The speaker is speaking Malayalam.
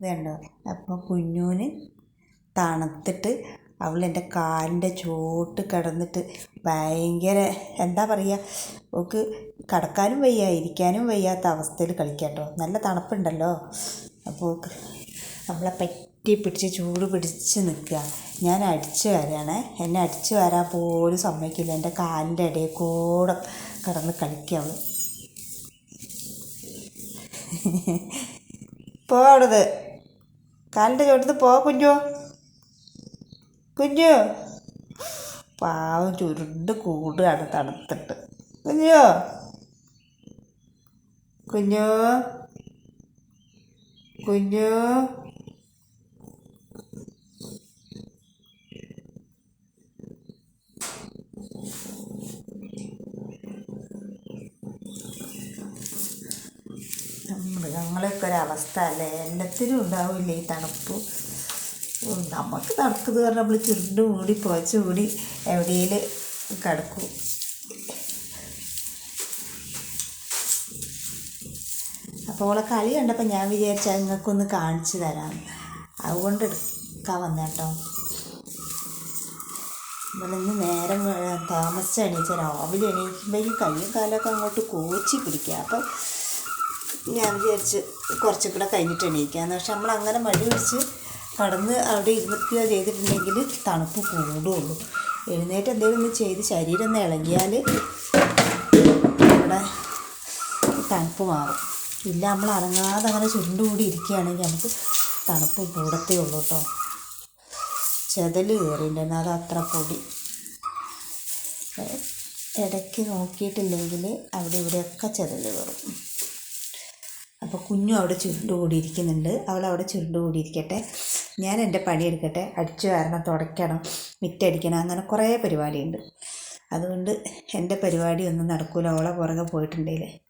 ഇത് കണ്ടോ അപ്പോൾ കുഞ്ഞൂന് തണുത്തിട്ട് അവൾ എന്റെ കാലിന്റെ ചോട്ട് കിടന്നിട്ട് ഭയങ്കര എന്താ പറയുക ഓക്ക് കിടക്കാനും വയ്യ ഇരിക്കാനും വയ്യാത്ത അവസ്ഥയിൽ കളിക്കാട്ടോ. നല്ല തണുപ്പുണ്ടല്ലോ. അപ്പോൾ നമ്മളെ പറ്റി പിടിച്ച് ചൂട് പിടിച്ച് നിൽക്കുക ഞാൻ അടിച്ചു വരാണേ. എന്നെ അടിച്ചു വരാൻ പോലും സമ്മതിക്കില്ല. എന്റെ കാലിന്റെ ഇടയിൽ കൂടെ കിടന്ന് കളിക്കുക അവൾ അവിടുന്ന് കാലിന്റെ ചോട്ടത്ത് പോ കുഞ്ഞു. കുഞ്ഞു. പാവം ചുരുണ്ട് കൂടുകയാണ് തണുത്തിട്ട്. കുഞ്ഞു. കുഞ്ഞു. കുഞ്ഞു. മൃഗങ്ങളെയൊക്കെ ഒരവസ്ഥ അല്ലേ? എല്ലാത്തിനും ഉണ്ടാവില്ല ഈ തണുപ്പ്? നമുക്ക് തണുക്കുന്നത് പറഞ്ഞാൽ നമ്മൾ ചുരുണ്ട് മൂടി പുതച്ച് മൂടി എവിടെയെങ്കിലും കിടക്കും. അപ്പോൾ ഓളെ കളി കണ്ടപ്പോൾ ഞാൻ വിചാരിച്ച നിങ്ങൾക്കൊന്ന് കാണിച്ചു തരാം. അതുകൊണ്ട് എടുക്കാൻ വന്നേട്ടോ. ഇവളിന്ന് നേരം താമസിച്ച് എണീച്ച രാവിലെ എണീക്കുമ്പോഴേക്കും കയ്യും കാലൊക്കെ അങ്ങോട്ട് കോച്ചി പിടിക്കുക അപ്പം ഞാൻ വിചാരിച്ച് കുറച്ചും കൂടെ കഴിഞ്ഞിട്ട് എണീക്കാമെന്ന് പക്ഷെ നമ്മൾ അങ്ങനെ മടി പിടിച്ച് കടന്ന് അവിടെ ഇരുന്നിക്കുക ചെയ്തിട്ടുണ്ടെങ്കിൽ തണുപ്പ് കൂടുള്ളൂ. എഴുന്നേറ്റ് എന്തെങ്കിലും ഒന്ന് ചെയ്ത് ശരീരം ഒന്ന് ഇളകിയാൽ നമ്മുടെ തണുപ്പ് മാറും. ഇല്ല നമ്മൾ അനങ്ങാതെ അങ്ങനെ ചുരുണ്ടുകൂടി ഇരിക്കുകയാണെങ്കിൽ നമുക്ക് തണുപ്പ് കൂടത്തേ ഉള്ളൂ കേട്ടോ. ചെതൽ കയറിയിട്ടുണ്ടായിരുന്നു അത് അത്ര പൊടി. ഇടയ്ക്ക് നോക്കിയിട്ടില്ലെങ്കിൽ അവിടെ ഇവിടെയൊക്കെ ചെതൽ കയറും. അപ്പോൾ കുഞ്ഞു അവിടെ ചുരുണ്ട് കൂടിയിരിക്കുന്നുണ്ട് അവൾ അവിടെ ചുരുണ്ട് കൂടിയിരിക്കട്ടെ ഞാൻ എന്റെ പണിയെടുക്കട്ടെ അടിച്ചു കാരണം തുടയ്ക്കണം മിറ്റടിക്കണം അങ്ങനെ കുറേ പരിപാടിയുണ്ട്. അതുകൊണ്ട് എന്റെ പരിപാടി ഒന്നും നടക്കൂല. അവളെ പുറകെ പോയിട്ടുണ്ടെങ്കിൽ